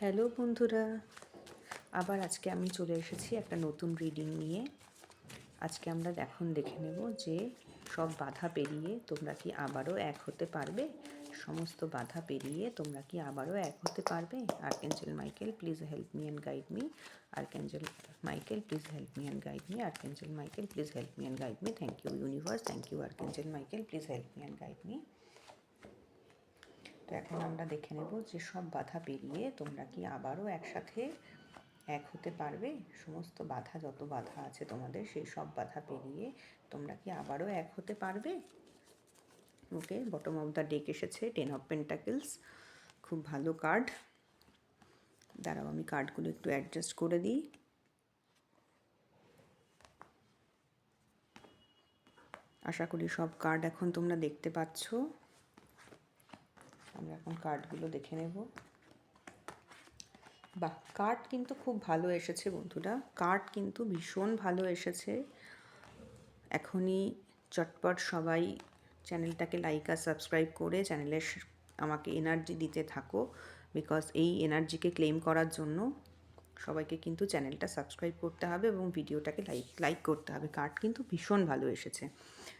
Hello বন্ধুরা, আবার আজকে আমি চলে এসেছি একটা নতুন রিডিং নিয়ে। আজকে আমরা এখন দেখে নেব যে সব বাধা পেরিয়ে তোমরা কি আবারও এক হতে পারবে? সমস্ত বাধা পেরিয়ে তোমরা কি আবারও এক হতে পারবে? Archangel Michael please help me and guide me archangel Michael please help me and guide me archangel Michael please help me and guide me thank you universe thank you archangel Michael please help me and guide me এখন আমরা দেখে নেব যে সব বাধা পেরিয়ে তোমরা কি আবারও একসাথে এক হতে পারবে? সমস্ত বাধা, যত বাধা আছে তোমাদের, সেই সব বাধা পেরিয়ে তোমরা কি আবারও এক হতে পারবে? Okay bottom of the deck এসেছে টেন অফ পেন্টাকেলস খুব ভালো কার্ড দাঁড়াও, আমি কার্ডগুলো একটু অ্যাডজাস্ট করে দিই। আশা করি সব কার্ড এখন তোমরা দেখতে পাচ্ছ। আমরা এখন কার্ডগুলো দেখে নেব। বাহ, কার্ড কিন্তু খুব ভালো এসেছে বন্ধুরা। কার্ড কিন্তু ভীষণ ভালো এসেছে। এখনই চটপট সবাই চ্যানেলটাকে লাইক আর সাবস্ক্রাইব করে চ্যানেলের আমাকে এনার্জি দিতে থাকো বিকজ এই এনার্জিকে ক্লেম করার জন্য সবাইকে কিন্তু চ্যানেলটা সাবস্ক্রাইব করতে হবে এবং ভিডিওটাকে লাইক লাইক করতে হবে। কার্ড কিন্তু ভীষণ ভালো এসেছে।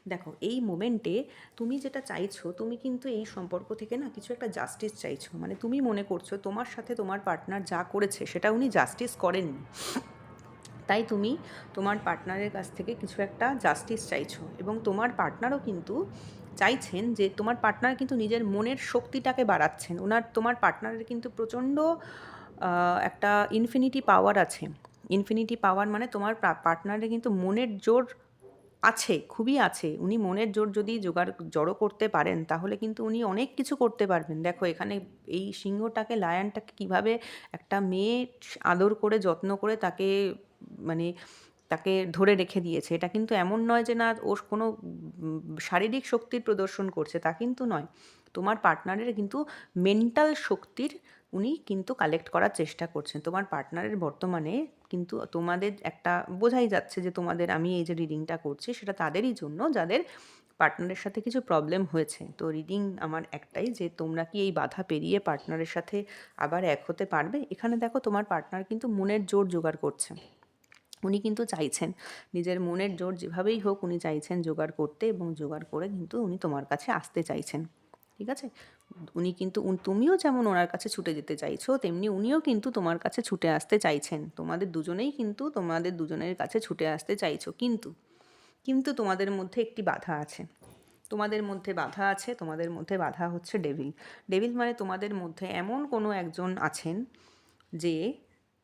দেখো, এই মোমেন্টে তুমি যেটা চাইছো, তুমি কিন্তু এই সম্পর্ক থেকে না কিছু একটা জাস্টিস চাইছো। মানে তুমি মনে করছ তোমার সাথে তোমার পার্টনার যা করেছে সেটা উনি জাস্টিস করেননি। তাই তুমি তোমার পার্টনারের কাছ থেকে কিছু একটা জাস্টিস চাইছো এবং তোমার পার্টনারও কিন্তু চাইছেন যে তোমার পার্টনার কিন্তু নিজের মনের শক্তিটাকে বাড়াচ্ছেন। ওনার, তোমার পার্টনারের কিন্তু প্রচণ্ড একটা ইনফিনিটি পাওয়ার আছে। ইনফিনিটি পাওয়ার মানে তোমার পার্টনারের কিন্তু মনের জোর আছে, খুবই আছে। উনি মনের জোর যদি জোগাড়, জড়ো করতে পারেন, তাহলে কিন্তু উনি অনেক কিছু করতে পারবেন। দেখো, এখানে এই সিংহটাকে লায়নটাকে কীভাবে একটা মেয়ে আদর করে, যত্ন করে তাকে মানে তাকে ধরে রেখে দিয়েছে, এটা কিন্তু এমন নয় যে না ওর কোনো শারীরিক শক্তির প্রদর্শন করছে, তা কিন্তু নয়। তোমার পার্টনারের কিন্তু মেন্টাল শক্তির উনি কিন্তু কালেক্ট করার চেষ্টা করছেন। তোমার পার্টনারের বর্তমানে কিন্তু তোমাদের একটা বোঝাই যাচ্ছে যে তোমাদের আমি এই যে রিডিংটা করছি সেটা তাদেরই জন্য যাদের পার্টনারের সাথে কিছু প্রবলেম হয়েছে। তো রিডিং আমার একটাই যে তোমরা কি এই বাধা পেরিয়ে পার্টনারের সাথে আবার এক হতে পারবে? এখানে দেখো তোমার পার্টনার কিন্তু মনের জোর জোগাড় করছে। উনি কিন্তু চাইছেন নিজের মনের জোর যেভাবেই হোক উনি চাইছেন জোগাড় করতে এবং জোগাড় করে কিন্তু উনি তোমার কাছে আসতে চাইছেন। ঠিক আছে? উনি কিন্তু তুমিও যেমন ওনার কাছে ছুটে যেতে চাইছো, তেমনি উনিও কিন্তু তোমার কাছে ছুটে আসতে চাইছেন। তোমাদের দুজনেই কিন্তু তোমাদের দুজনের কাছে ছুটে আসতে চাইছো কিন্তু কিন্তু তোমাদের মধ্যে একটি বাধা আছে। তোমাদের মধ্যে বাধা আছে, তোমাদের মধ্যে বাধা হচ্ছে ডেভিল ডেভিল মানে তোমাদের মধ্যে এমন কোনো একজন আছেন যে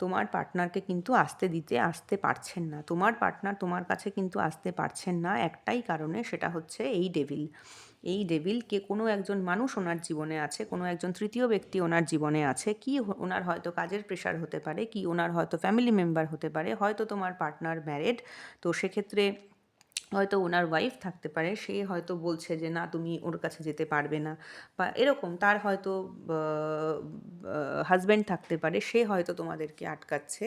তোমার পার্টনারকে কিন্তু আসতে দিতে, আসতে পারছেন না। তোমার পার্টনার তোমার কাছে কিন্তু আসতে পারছেন না একটাই কারণে, সেটা হচ্ছে এই ডেভিল এই ডেভিল কে কোনো একজন মানুষ ওনার জীবনে আছে, কোনো একজন তৃতীয় ব্যক্তি ওনার জীবনে আছে, কি ওনার হয়তো কাজের প্রেশার হতে পারে, কি ওনার হয়তো ফ্যামিলি মেম্বার হতে পারে, হয়তো তোমার পার্টনার ম্যারেড তো সেক্ষেত্রে হয়তো ওনার ওয়াইফ থাকতে পারে, সে হয়তো বলছে যে না, তুমি ওর কাছে যেতে পারবে না, বা এরকম তার হয়তো হাজব্যান্ড থাকতে পারে, সে হয়তো তোমাদেরকে আটকাচ্ছে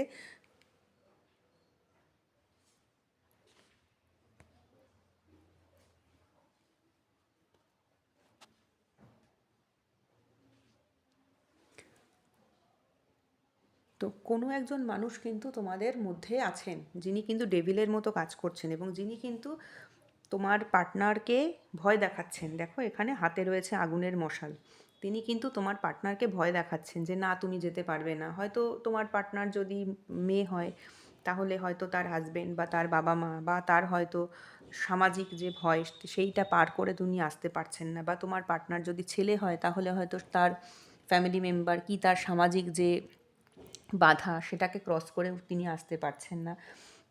তো কোনো একজন মানুষ কিন্তু তোমাদের মধ্যে আছেন, যিনি কিন্তু ডেভিলের মতো কাজ করছেন এবং যিনি কিন্তু তোমার পার্টনারকে ভয় দেখাচ্ছেন। দেখো, এখানে হাতে রয়েছে আগুনের মশাল। তিনি কিন্তু তোমার পার্টনারকে ভয় দেখাচ্ছেন যে, না, তুমি যেতে পারবে না। হয়তো তোমার পার্টনার যদি মেয়ে হয়, তাহলে হয়তো তার হাজবেন্ড বা তার বাবা মা বা তার হয়তো সামাজিক যে ভয়, সেইটা পার করে তুমি আসতে পারছেন না। বা তোমার পার্টনার যদি ছেলে হয়, তাহলে হয়তো তার ফ্যামিলি মেম্বার কি তার সামাজিক যে বাধা সেটাকে ক্রস করে তিনি আসতে পারছেন না।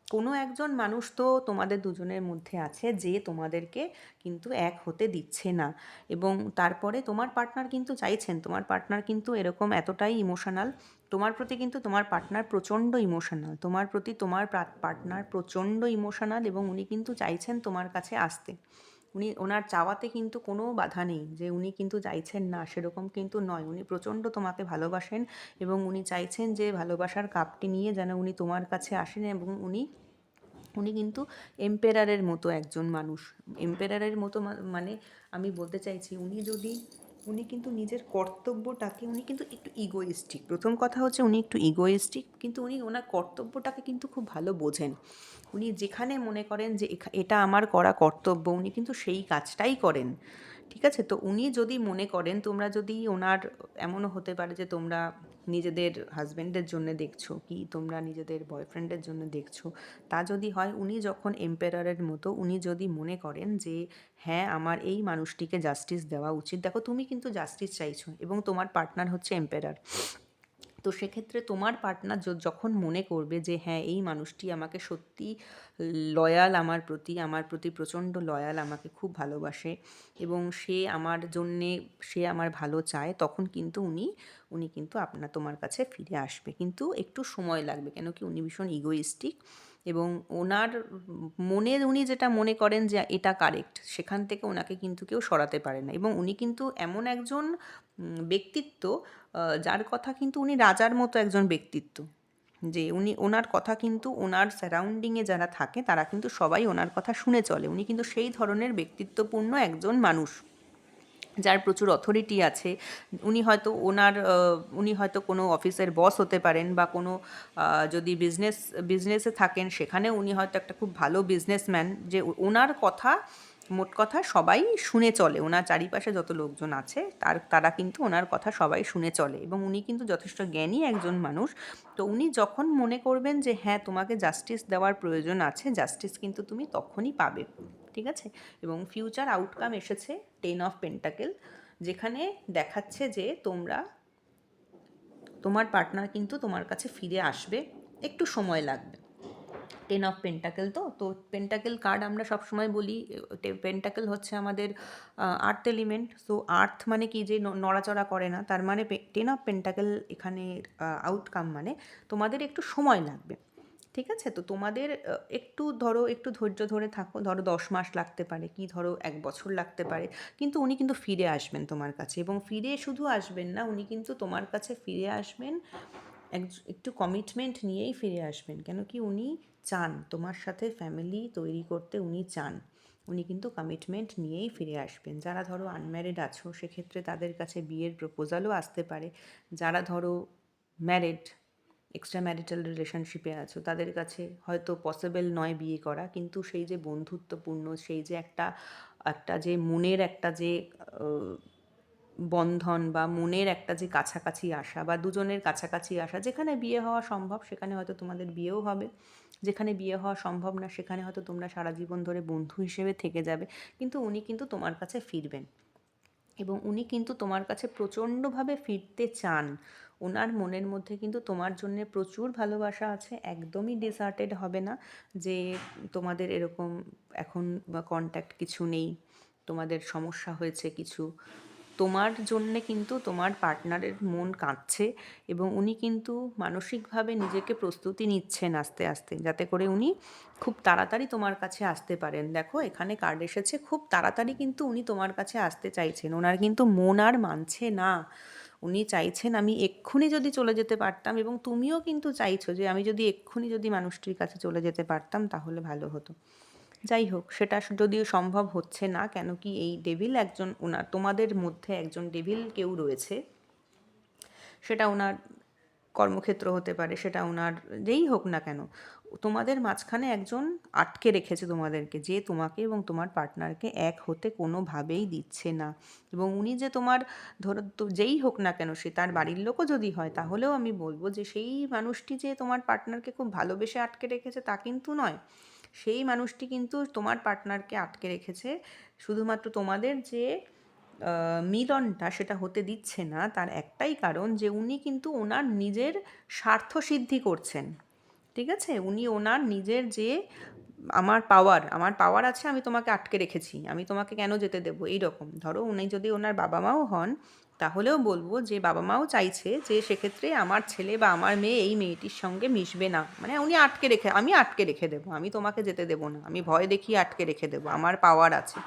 কোনো একজন মানুষ তো তোমাদের দুজনের মধ্যে আছে যে তোমাদেরকে কিন্তু এক হতে দিচ্ছে না। এবং তারপরে তোমার পার্টনার কিন্তু চাইছেন, তোমার পার্টনার কিন্তু এরকম এতটাই ইমোশনাল তোমার প্রতি কিন্তু তোমার পার্টনার প্রচণ্ড ইমোশনাল তোমার প্রতি তোমার পার্টনার প্রচণ্ড ইমোশনাল এবং উনি কিন্তু চাইছেন তোমার কাছে আসতে। উনি, ওনার চাওয়াতে কিন্তু কোনো বাধা নেই যে উনি কিন্তু চাইছেন না, সেরকম কিন্তু নয়। উনি প্রচণ্ড তোমাকে ভালোবাসেন এবং উনি চাইছেন যে ভালোবাসার কাপটি নিয়ে যেন উনি তোমার কাছে আসেন এবং উনি উনি কিন্তু এম্পেরারের মতো একজন মানুষ। এম্পেরারের মতো মানে আমি বলতে চাইছি, উনি যদি উনি কিন্তু নিজের কর্তব্যটাকে উনি কিন্তু একটু ইগোয়েস্টিক প্রথম কথা হচ্ছে উনি একটু ইগোয়েস্টিক কিন্তু উনি ওনার কর্তব্যটাকে কিন্তু খুব ভালো বোঝেন। উনি যেখানে মনে করেন যে এটা আমার করা কর্তব্য, উনি কিন্তু সেই কাজটাই করেন। ঠিক আছে? তো উনি যদি মনে করেন, তোমরা যদি ওনার, এমনও হতে পারে যে তোমরা নিজেদের হাজব্যান্ডের জন্য দেখছ কি তোমরা নিজেদের বয়ফ্রেন্ডের জন্য দেখছ। তা যদি হয়, উনি যখন এম্পেরারের মতো, উনি যদি মনে করেন যে হ্যাঁ আমার এই মানুষটিকে জাস্টিস দেওয়া উচিত। দেখো, তুমি কিন্তু জাস্টিস চাইছো এবং তোমার পার্টনার হচ্ছে এম্পেরার তো সেক্ষেত্রে তোমার পার্টনার যখন মনে করবে যে হ্যাঁ এই মানুষটি আমাকে সত্যি লয়াল আমার প্রতি আমার প্রতি প্রচণ্ড লয়াল আমাকে খুব ভালোবাসে এবং সে আমার জন্যে, সে আমার ভালো চায়, তখন কিন্তু উনি উনি কিন্তু আপনার, তোমার কাছে ফিরে আসবে। কিন্তু একটু সময় লাগবে কেন কি উনি ভীষণ ইগোইস্টিক এবং ওনার মনে উনি যেটা মনে করেন যে এটা কারেক্ট সেখান থেকে ওনাকে কিন্তু কেউ সরাতে পারে না। এবং উনি কিন্তু এমন একজন ব্যক্তিত্ব যার কথা কিন্তু উনি রাজার মতো একজন ব্যক্তিত্ব। যে উনি, ওনার কথা কিন্তু ওনার সারাউন্ডিংয়ে যারা থাকে, তারা কিন্তু সবাই ওনার কথা শুনে চলে। উনি কিন্তু সেই ধরনের ব্যক্তিত্বপূর্ণ একজন মানুষ। যার প্রচুর অথরিটি আছে, উনি হয়তো ওনার উনি হয়তো কোনো অফিসের বস হতে পারেন বা কোনো যদি বিজনেস বিজনেসে থাকেন, সেখানে উনি হয়তো একটা খুব ভালো বিজনেসম্যান যে ওনার কথা, মোট কথা সবাই শুনে চলে। ওনার চারিপাশে যত লোকজন আছে, তার, তারা কিন্তু ওনার কথা সবাই শুনে চলে এবং উনি কিন্তু যথেষ্ট জ্ঞানী একজন মানুষ। তো উনি যখন মনে করবেন যে হ্যাঁ তোমাকে জাস্টিস দেওয়ার প্রয়োজন আছে জাস্টিস কিন্তু তুমি তখনই পাবে। ঠিক আছে? এবং ফিউচার আউটকাম এসেছে টেন অফ পেন্টাকেল যেখানে দেখাচ্ছে যে তোমরা, তোমার পার্টনার কিন্তু তোমার কাছে ফিরে আসবে, একটু সময় লাগবে। টেন অফ পেন্টাকেল তো? তো পেন্টাকেল কার্ড আমরা সবসময় বলি পেন্টাকেল হচ্ছে আমাদের আর্থ এলিমেন্ট সো আর্থ মানে কি যে নড়াচড়া করে না, তার মানে টেন অফ পেন্টাকেল এখানে আউটকাম মানে তোমাদের একটু সময় লাগবে। ঠিক আছে? তো তোমাদের একটু ধরো, একটু ধৈর্য ধরে থাকো। ধরো দশ মাস লাগতে পারে কি, ধরো এক বছর লাগতে পারে। কিন্তু উনি কিন্তু ফিরে আসবেন তোমার কাছে এবং ফিরে শুধু আসবেন না, উনি কিন্তু তোমার কাছে ফিরে আসবেন, এক- একটু কমিটমেন্ট নিয়েই ফিরে আসবেন। কেন কি উনি চান, তোমার সাথে ফ্যামিলি তৈরি করতে উনি চান। উনি কিন্তু কমিটমেন্ট নিয়েই ফিরে আসবেন। যারা ধরো আনম্যারিড আছো, সেক্ষেত্রে তাদের কাছে বিয়ের প্রপোজালও আসতে পারে। যারা ধরো ম্যারিড এক্সট্রা ম্যারিটাল রিলেশনশিপে আছো, তাদের কাছে হয়তো পসিবল নয় বিয়ে করা, কিন্তু সেই যে বন্ধুত্বপূর্ণ, সেই যে একটা একটা যে মনের একটা যে বন্ধন বা মনের একটা যে কাছাকাছি আসা বা দুজনের কাছাকাছি আসা, যেখানে বিয়ে হওয়া সম্ভব, সেখানে হয়তো তোমাদের বিয়েও হবে। যেখানে বিয়ে হওয়া সম্ভব না, সেখানে হয়তো তোমরা সারা জীবন ধরে বন্ধু হিসেবে থেকে যাবে, কিন্তু উনি কিন্তু তোমার কাছে ফিরবেন। এবং উনি কিন্তু তোমার কাছে প্রচণ্ডভাবে ফিরতে চান। ওনার মনের মধ্যে কিন্তু তোমার জন্য প্রচুর ভালোবাসা আছে, একদমই ডিসার্টেড হবে না যে তোমাদের এরকম এখন বা কন্ট্যাক্ট কিছু নেই, তোমাদের সমস্যা হয়েছে কিছু। তোমার জন্যে কিন্তু তোমার পার্টনারের মন কাঁদছে এবং উনি কিন্তু মানসিকভাবে নিজেকে প্রস্তুতি নিচ্ছেন আস্তে আস্তে, যাতে করে উনি খুব তাড়াতাড়ি তোমার কাছে আসতে পারেন। দেখো, এখানে কার্ড এসেছে, খুব তাড়াতাড়ি কিন্তু উনি তোমার কাছে আসতে চাইছেন। ওনার কিন্তু মন আর মানছে না। উনি চাইছেন আমি এক্ষুনি যদি চলে যেতে পারতাম এবং তুমিও কিন্তু চাইছো যে আমি যদি এক্ষুনি যদি মানুষটির কাছে চলে যেতে পারতাম তাহলে ভালো হতো। যাই হোক, সেটা যদিও সম্ভব হচ্ছে না, কেন কি এই ডেভিল একজন ওনার তোমাদের মধ্যে একজন ডেভিল কেউ রয়েছে। সেটা ওনার কর্মক্ষেত্র হতে পারে, সেটা ওনার যেই হোক না কেন। তোমাদের মাঝখানে একজন আটকে রেখেছে তোমাদেরকে, যে তোমাকে এবং তোমার পার্টনারকে এক হতে কোনোভাবেই দিচ্ছে না। এবং উনি যে তোমার, ধরো যেই হোক না কেন, সে তার বাড়ির লোকও যদি হয়, তাহলেও আমি বলব যে সেই মানুষটি যে তোমার পার্টনারকে খুব ভালোবেসে আটকে রেখেছে তা কিন্তু নয়। সেই মানুষটি কিন্তু তোমার পার্টনারকে আটকে রেখেছে, শুধুমাত্র তোমাদের যে মিলনটা সেটা হতে দিচ্ছে না, তার একটাই কারণ যে উনি কিন্তু ওনার নিজের স্বার্থ সিদ্ধি করছেন। ঠিক আছে? উনি ওনার নিজের যে আমার পাওয়ার আমার পাওয়ার আছে, আমি তোমাকে আটকে রেখেছি। আমি তোমাকে কেন যেতে দেবো? এই রকম ধরো উনি যদি ওনার বাবা মাও হন, তাহলেও বলব যে বাবা মাও চাইছে যে সেক্ষেত্রে আমার ছেলে বা আমার মেয়ে এই মেয়েটির সঙ্গে মিশবে না। মানে উনি আটকে রেখে, আমি আটকে রেখে দেবো। আমি তোমাকে যেতে দেবো না। আমি ভয় দেখিয়ে আটকে রেখে দেবো। আমার পাওয়ার আছে।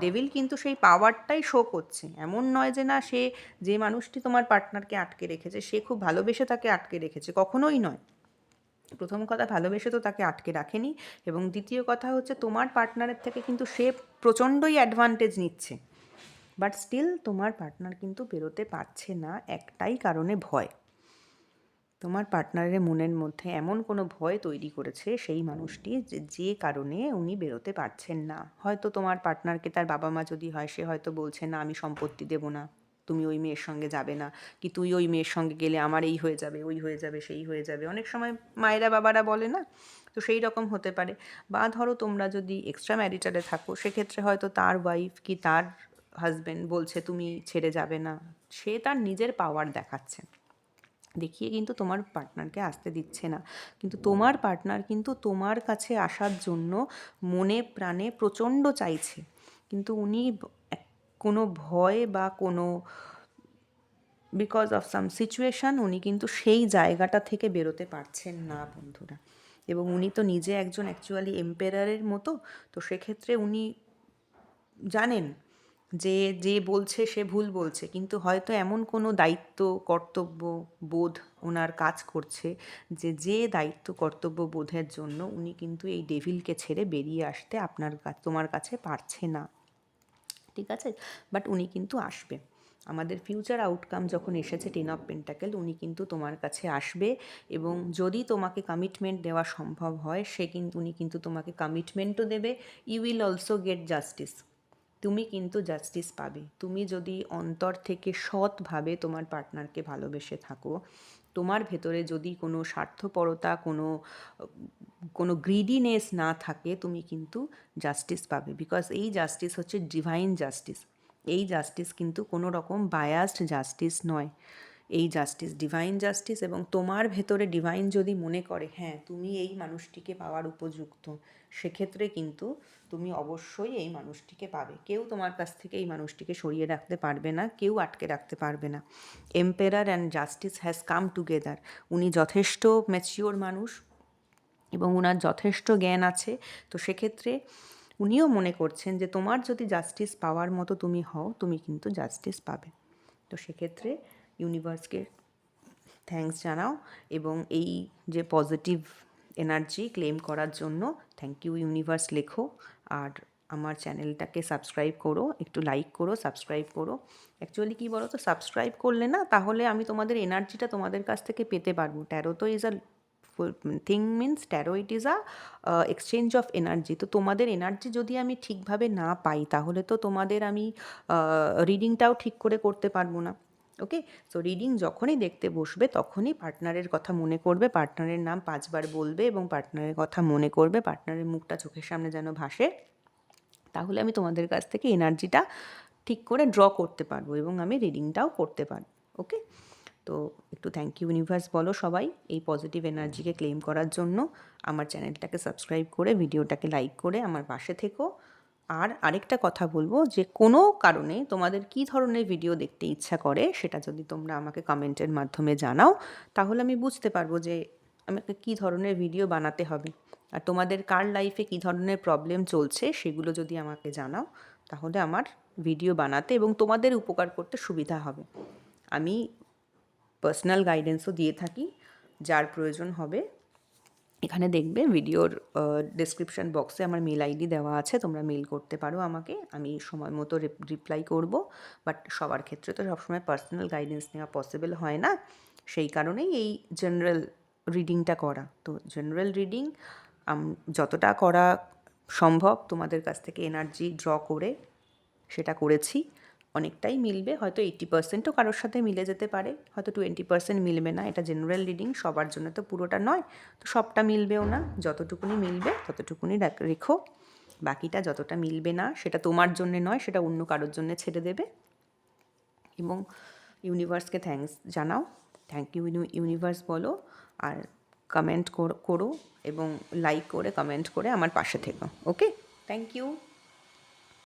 ডেভিল কিন্তু সেই পাওয়ারটাই শো করছে। এমন নয় যে না সে, যে মানুষটি তোমার পার্টনারকে আটকে রেখেছে, সে খুব ভালোবেসে তাকে আটকে রেখেছে। কখনোই নয়। প্রথম কথা, ভালোবেসে তো তাকে আটকে রাখেনি এবং দ্বিতীয় কথা হচ্ছে, তোমার পার্টনারের থেকে কিন্তু সে প্রচণ্ডই অ্যাডভান্টেজ নিচ্ছে। বাট স্টিল তোমার পার্টনার কিন্তু বেরোতে পারছে না একটাই কারণে ভয়। তোমার পার্টনারের মনের মধ্যে এমন কোনো ভয় তৈরি করেছে সেই মানুষটি যে যে কারণে উনি বেরোতে পারছেন না। হয়তো তোমার পার্টনারকে তার বাবা মা যদি হয়, সে হয়তো বলছে, না, আমি সম্পত্তি দেবো না। তুমি ওই মেয়ের সঙ্গে যাবে না, কি তুই ওই মেয়ের সঙ্গে গেলে আমার এই হয়ে যাবে, ওই হয়ে যাবে, সেই হয়ে যাবে। অনেক সময় মায়েরা বাবারা বলে না? তো সেই রকম হতে পারে। বা ধরো তোমরা যদি এক্সট্রা ম্যারিটারে থাকো, সেক্ষেত্রে হয়তো তার ওয়াইফ কি তার হাজব্যান্ড বলছে তুমি ছেড়ে যাবে না। সে তার নিজের পাওয়ার দেখাচ্ছে। দেখিয়ে কিন্তু তোমার পার্টনারকে আসতে দিচ্ছে না। কিন্তু তোমার পার্টনার কিন্তু তোমার কাছে আসার জন্য মনে প্রাণে প্রচণ্ড চাইছে। কিন্তু উনি কোনো ভয় বা কোনো বিকজ অফ সাম সিচুয়েশান উনি কিন্তু সেই জায়গাটা থেকে বেরোতে পারছেন না বন্ধুরা। এবং উনি তো নিজে একজন অ্যাকচুয়ালি এম্পেরারের মতো, তো সেক্ষেত্রে উনি জানেন যে যে বলছে সে ভুল বলছে, কিন্তু হয়তো এমন কোনো দায়িত্ব, কর্তব্য, বোধ ওনার কাজ করছে যে যে দায়িত্ব, কর্তব্য, বোধের জন্য উনি কিন্তু এই ডেভিলকে ছেড়ে বেরিয়ে আসতে আপনার তোমার কাছে পারছে না। ঠিক আছে? বাট উনি কিন্তু আসবে। আমাদের ফিউচার আউটকাম যখন এসেছে টেন অফ পেন্টাকেল উনি কিন্তু তোমার কাছে আসবে এবং যদি তোমাকে কমিটমেন্ট দেওয়া সম্ভব হয়, সে কিন্তু, উনি কিন্তু তোমাকে কমিটমেন্টও দেবে। You will also get justice তুমি কিন্তু জাস্টিস পাবে। তুমি যদি অন্তর থেকে সৎভাবে তোমার পার্টনারকে ভালোবেসে থাকো তোমার ভেতরে যদি কোনো স্বার্থপরতা, কোনো কোনো গ্রিডিনেস না থাকে, তুমি কিন্তু জাস্টিস পাবে। বিকজ এই জাস্টিস হচ্ছে ডিভাইন জাস্টিস এই জাস্টিস কিন্তু কোনো রকম বায়াস্ট জাস্টিস নয়। এই জাস্টিস ডিভাইন জাস্টিস এবং তোমার ভেতরে ডিভাইন যদি মনে করে হ্যাঁ তুমি এই মানুষটিকে পাওয়ার উপযুক্ত, সেক্ষেত্রে কিন্তু তুমি অবশ্যই এই মানুষটিকে পাবে। কেউ তোমার কাছ থেকে এই মানুষটিকে সরিয়ে রাখতে পারবে না, কেউ আটকে রাখতে পারবে না। Emperor and justice has come together উনি যথেষ্ট ম্যাচিওর মানুষ এবং ওনার যথেষ্ট জ্ঞান আছে। তো সেক্ষেত্রে উনিও মনে করছেন যে তোমার যদি জাস্টিস পাওয়ার মতো তুমি হও, তুমি কিন্তু জাস্টিস পাবে। তো সেক্ষেত্রে ইউনিভার্সকে থ্যাংকস জানাও এবং এই যে পজিটিভ এনার্জি ক্লেম করার জন্য থ্যাংক ইউ ইউনিভার্স লেখো। আর আমার চ্যানেলটাকে সাবস্ক্রাইব করো, একটু লাইক করো সাবস্ক্রাইব করো। অ্যাকচুয়ালি কী বলো তো সাবস্ক্রাইব করলে না, তাহলে আমি তোমাদের এনার্জিটা তোমাদের কাছ থেকে পেতে পারব। ট্যারো তো is a thing means tarot it is a exchange of energy তো তোমাদের এনার্জি যদি আমি ঠিকভাবে না পাই, তাহলে তো তোমাদের আমি রিডিংটাও ঠিক করে করতে পারব না। ওকে? সো রিডিং যখনই দেখতে বসবে, তখনই পার্টনারের কথা মনে করবে পার্টনারের নাম পাঁচবার বলবে এবং পার্টনারের কথা মনে করবে পার্টনারের মুখটা চোখের সামনে যেন ভাসে, তাহলে আমি তোমাদের কাছ থেকে এনার্জিটা ঠিক করে ড্র করতে পারব এবং আমি রিডিংটাও করতে পারব, ওকে? তো একটু থ্যাংক ইউ ইউনিভার্স বলো সবাই, এই পজিটিভ এনার্জিকে ক্লেম করার জন্য। আমার চ্যানেলটাকে সাবস্ক্রাইব করে ভিডিওটাকে লাইক করে, আমার পাশে থেকো। আর আরেকটা কথা বলব যে কোনো কারণে তোমাদের কি ধরনের ভিডিও দেখতে ইচ্ছা করে সেটা যদি তোমরা আমাকে কমেন্টের মাধ্যমে জানাও, তাহলে আমি বুঝতে পারব যে আমাকে কী ধরনের ভিডিও বানাতে হবে। আর তোমাদের কার লাইফে কী ধরনের প্রবলেম চলছে সেগুলো যদি আমাকে জানাও, তাহলে আমার ভিডিও বানাতে এবং তোমাদের উপকার করতে সুবিধা হবে। আমি পার্সোনাল গাইডেন্সও দিয়ে থাকি, যার প্রয়োজন হবে এখানে দেখবে ভিডিওর ডিসক্রিপশান বক্সে আমার মেল আইডি দেওয়া আছে, তোমরা মেল করতে পারো আমাকে, আমি সময় মতো রিপ্লাই করব বাট সবার ক্ষেত্রে তো সবসময় পার্সোনাল গাইডেন্স নেওয়া পসিবল হয় না। সেই কারণেই এই জেনারেল রিডিংটা করা। তো জেনারেল রিডিং যতটা করা সম্ভব, তোমাদের কাছ থেকে এনার্জি ড্র করে সেটা করেছি। অনেকটাই মিলবে, হয়তো এইট্টি পার্সেন্টও কারোর সাথে মিলে যেতে পারে, হয়তো টোয়েন্টি পার্সেন্ট মিলবে না, এটা জেনারেল রিডিং সবার জন্য তো পুরোটা নয়, তো সবটা মিলবেও না, যতটুকুনি মিলবে ততটুকুনি রেখো, বাকিটা যতটা মিলবে না, সেটা তোমার জন্যে নয়, সেটা অন্য কারোর জন্য ছেড়ে দেবে, এবং ইউনিভার্সকে থ্যাংকস জানাও থ্যাংক ইউ ইউনিভার্স বলো, আর কমেন্ট করো এবং লাইক করে কমেন্ট করে আমার পাশে থেকো ওকে থ্যাংক ইউ